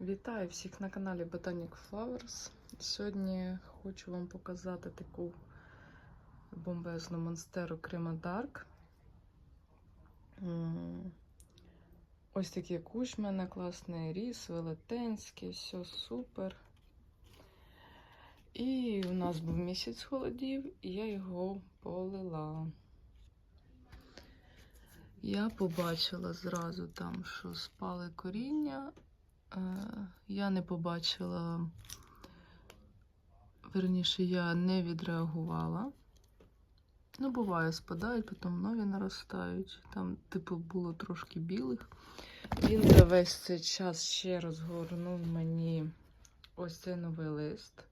Вітаю всіх на каналі Botanic Flowers. Сьогодні хочу вам показати таку бомбезну монстеру Крема Dark. Ось такий кущ в мене класний ріс, велетенський, все супер. І у нас був місяць холодів, і я його полила. Я побачила зразу там, що спали коріння. Е, Я не побачила, верніше, я не відреагувала. Ну, буває, спадають, потім нові наростають. Там, типу, було трошки білих. Він за весь цей час ще розгорнув мені ось цей новий лист.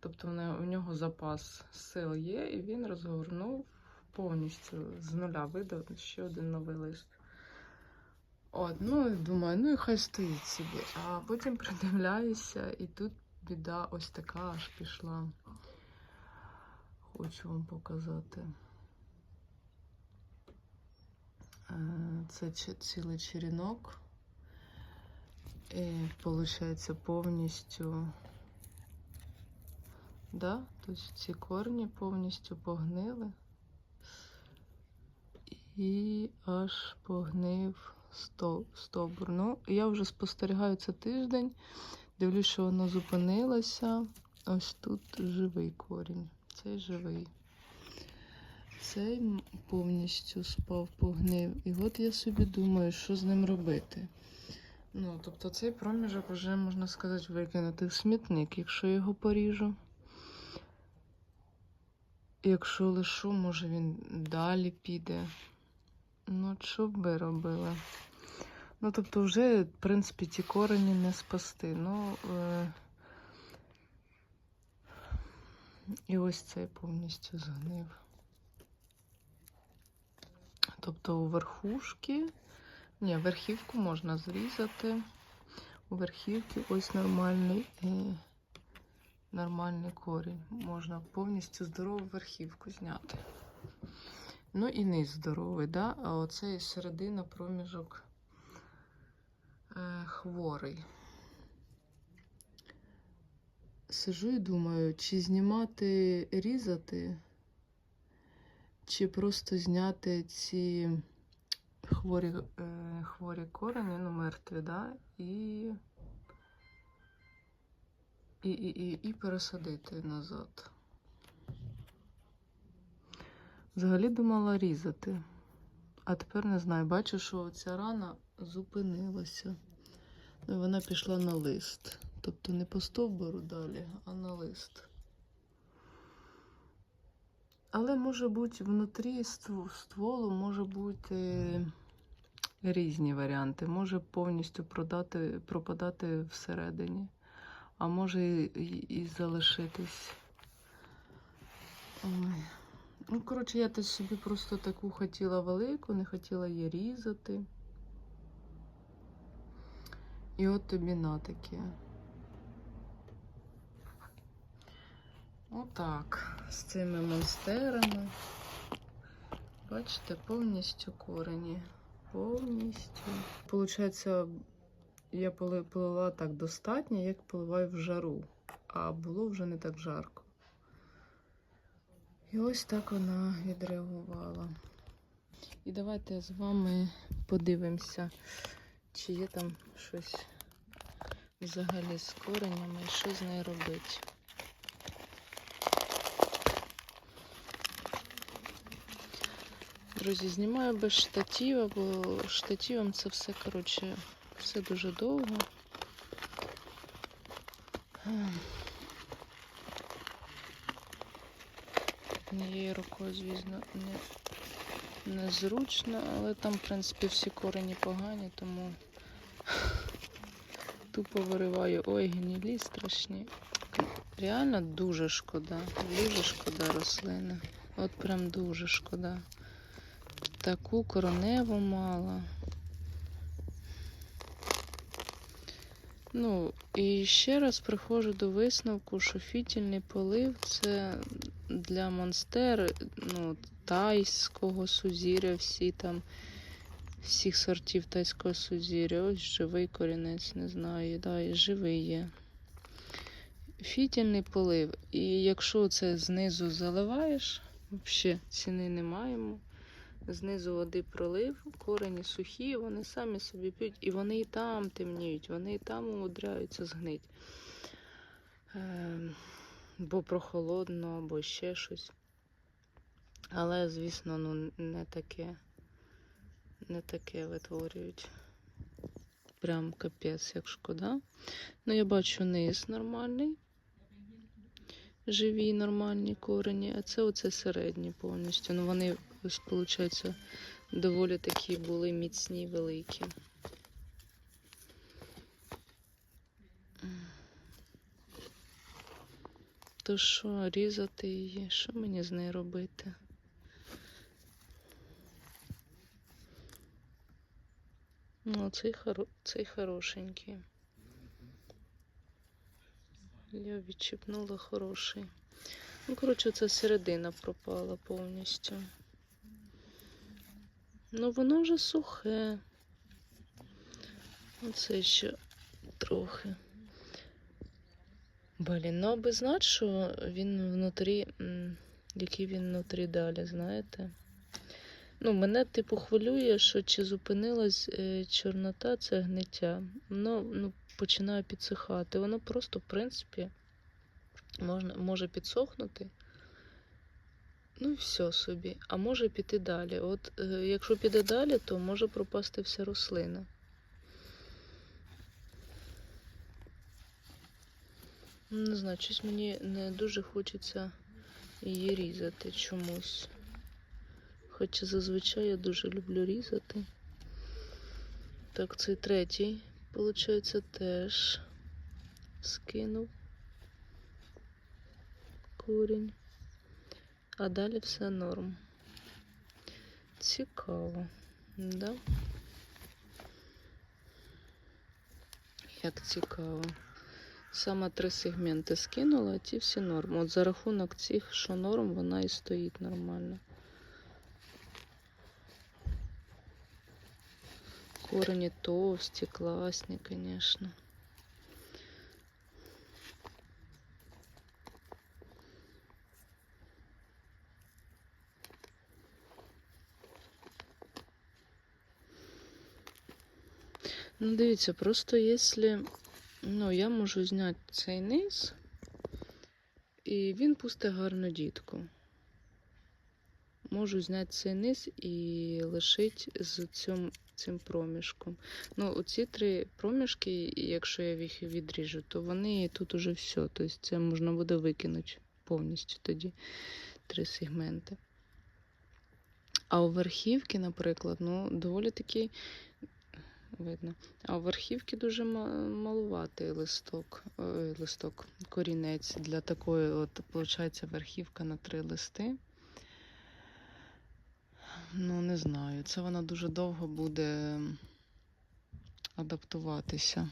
Тобто в нього запас сил є, і він розгорнув повністю з нуля видав ще один новий лист. От, ну думаю, ну і хай стоїть собі. А потім придивляюся, і тут біда ось така аж пішла. Хочу вам показати. Е, Це цілий черенок. І виходить повністю. Да? Тобто ці корні повністю погнили. І аж погнив сто- Ну, я вже спостерігаю це тиждень. Дивлюсь, що воно зупинилося. Ось тут живий корінь. Цей живий. Цей повністю спав, погнив. І от я собі думаю, що з ним робити. Ну, тобто цей проміжок вже, можна сказати, викинути в смітник, якщо його поріжу. Якщо лишу, може він далі піде. Ну, що б ви робили? Ну, тобто, вже, в принципі, ті корені не спасти. Ну, е... і ось цей повністю згнив. Тобто у верхушки, ні, верхівку можна зрізати. У верхівки ось нормальний, е... нормальний корінь. Можна повністю здорову верхівку зняти. Ну і низ здоровий, да? а оцей середина проміжок е, хворий. Сижу і думаю, чи знімати, різати, чи просто зняти ці хворі, е, хворі корені, ну, мертві, да? і, і, і, і, і пересадити назад. Взагалі думала різати. А тепер не знаю, бачу, що ця рана зупинилася. Ну, вона пішла на лист. Тобто не по стовбуру далі, а на лист. Але може бути внутрі стволу, може бути різні варіанти. Може повністю продати, пропадати всередині, а може і, і, залишитись. Ой. Ну, коротше, я теж собі просто таку хотіла велику, не хотіла її різати. І от тобі на таке. Отак. З цими монстерами. Бачите, повністю корені. Повністю. Получається, я поли- полила так достатньо, як поливаю в жару. А було вже не так жарко. І ось так вона відреагувала. І давайте з вами подивимося, чи є там щось взагалі з коренями і що з нею робити. Друзі, знімаю без штатива, бо штативом це все, коротше, все дуже довго. Однією рукою, звісно, не, незручно, але там, в принципі, всі корені погані, тому тупо вириваю. Ой, гнілі страшні. Реально дуже шкода. Дуже шкода рослини. От прям дуже шкода. Таку короневу мала. Ну, і ще раз приходжу до висновку, що фітільний полив це для монстер, ну, тайського сузір'я, всі там всіх сортів тайського сузір'я. Ось живий корінець, не знаю. Да, живий є. Фітільний полив. І якщо це знизу заливаєш, взагалі ціни не маємо. Знизу води пролив, корені сухі, вони самі собі п'ють, і вони і там темніють, вони і там умудряються згнить. Ем, бо прохолодно, або ще щось. Але, звісно, ну, не таке, не таке витворюють. Прям капець, як шкода. Ну, я бачу низ нормальний. Живі нормальні корені, а це оце середні повністю. Ну, вони, ось, виходить, доволі такі були міцні, великі. То що, різати її? Що мені з нею робити? Ну, цей, хоро... цей хорошенький. Я відчіпнула хороший. Ну, коротше, це середина пропала повністю. Ну, воно вже сухе. Оце ще трохи. Блін, ну аби знати, що він внутрі, який він внутрі далі, знаєте? Ну, мене, типу, хвилює, що чи зупинилась е, чорнота, це гниття. Воно ну, починає підсихати. Воно просто, в принципі, можна, може підсохнути. Ну і все собі. А може піти далі. От е, якщо піде далі, то може пропасти вся рослина. Ну, Не знаю, щось мені не дуже хочеться її різати чомусь. Хоча зазвичай я дуже люблю різати. Так, цей третій, виходить, теж скинув корінь. А далі все норм. Цікаво, да? Як цікаво. Саме три сегменти скинула, а ті всі норм. От за рахунок цих, що норм, вона і стоїть нормально. Корені товсті, класні, звісно. Ну, дивіться, просто якщо ну, я можу зняти цей низ, і він пусте гарну дітку. Можу зняти цей низ і лишити з цим, цим проміжком. Ну, оці три проміжки, якщо я їх відріжу, то вони тут уже все. Тобто це можна буде викинути повністю тоді три сегменти. А у верхівки, наприклад, ну, доволі таки видно. А у верхівки дуже малуватий листок, ой, листок, корінець для такої, от, виходить, верхівка на три листи. Ну, не знаю. Це вона дуже довго буде адаптуватися.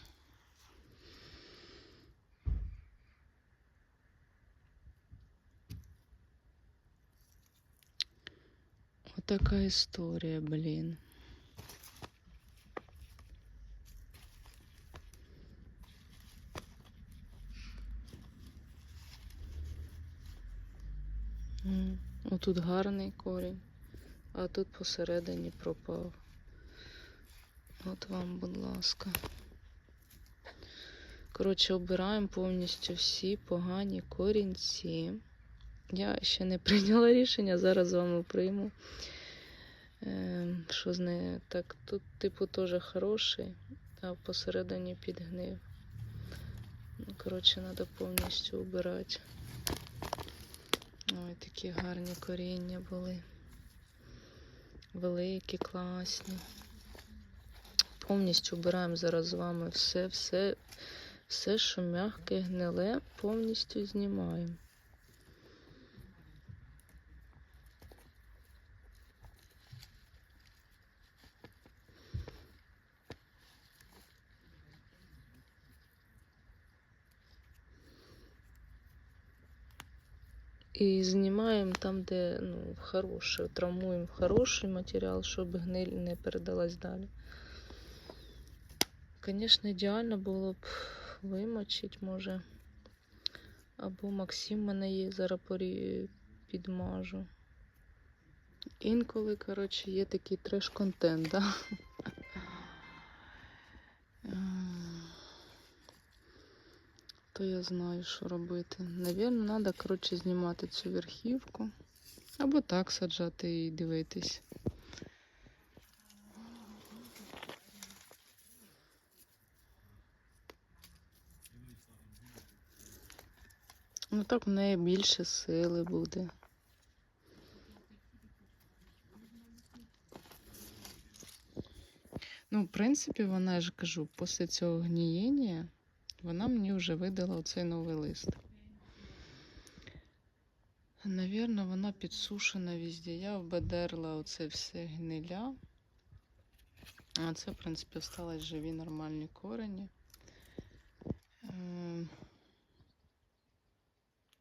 Отака історія, блін. М, Отут гарний корінь, а тут посередині пропав. От вам, будь ласка. Коротше, обираємо повністю всі погані корінці. Я ще не прийняла рішення, зараз з вами прийму. Ем, Що з нею? Так, тут, типу, теж хороший, а посередині підгнив. Ну, Коротше, треба повністю обирати. Ой, такі гарні коріння були. Великі, класні. Повністю обираємо зараз з вами все, все, все, що м'яке, гниле, повністю знімаємо. І знімаємо там, де ну, хороше, травмуємо хороший матеріал, щоб гниль не передалась далі. Звісно, ідеально було б вимочити, може. Або Максим мене є, зараз підмажу. Інколи, коротше, є такий треш-контент, да? То я знаю, що робити. Навірно, треба, коротше, знімати цю верхівку. Або так саджати і дивитись. Ну так в неї більше сили буде. Ну, в принципі, вона я ж кажу, після цього гнієння вона мені вже видала оцей новий лист. Навірно, вона підсушена везде. Я обедерла оце все гниля. А це, в принципі, осталось живі нормальні корені. Ем,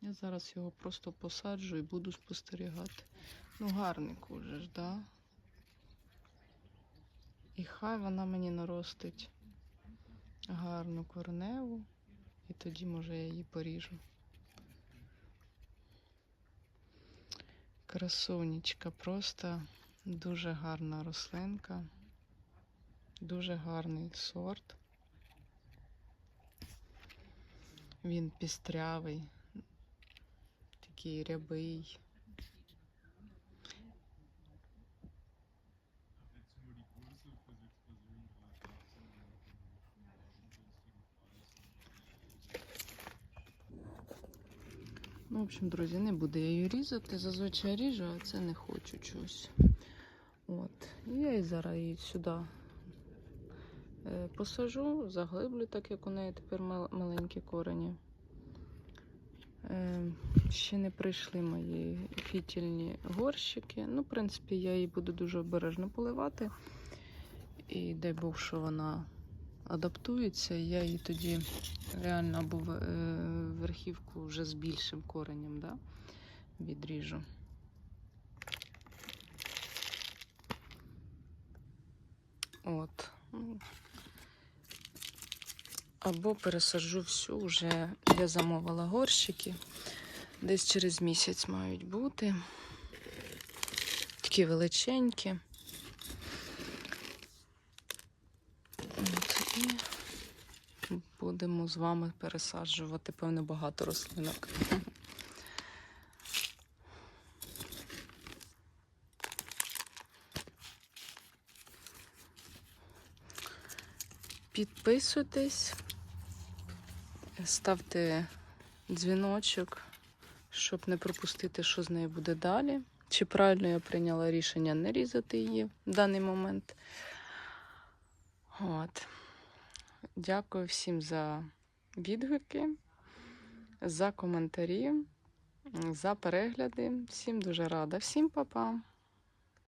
Я зараз його просто посаджу і буду спостерігати. Ну, гарний кужа ж, да? І хай вона мені наростить гарну кореневу, і тоді, може, я її поріжу. Красунечка, просто дуже гарна рослинка, дуже гарний сорт. Він пістрявий, такий рябий. Ну, в общем, друзі, не буду я її різати. Зазвичай ріжу, а це не хочу чогось. От. Я і зараз її сюди е, посажу, заглиблю, так як у неї тепер маленькі корені. Е, Ще не прийшли мої фітільні горщики. Ну, в принципі, я її буду дуже обережно поливати. І дай Бог, що вона адаптується, я її тоді реально або е, верхівку вже з більшим коренем да, відріжу. От. Або пересаджу всю вже. Я замовила горщики. Десь через місяць мають бути. Такі величенькі. От, і будемо з вами пересаджувати, певно, багато рослинок. Підписуйтесь, ставте дзвіночок, щоб не пропустити, що з нею буде далі. Чи правильно я прийняла рішення не різати її в даний момент. От. Дякую всім за відгуки, за коментарі, за перегляди. Всім дуже рада. Всім па-па!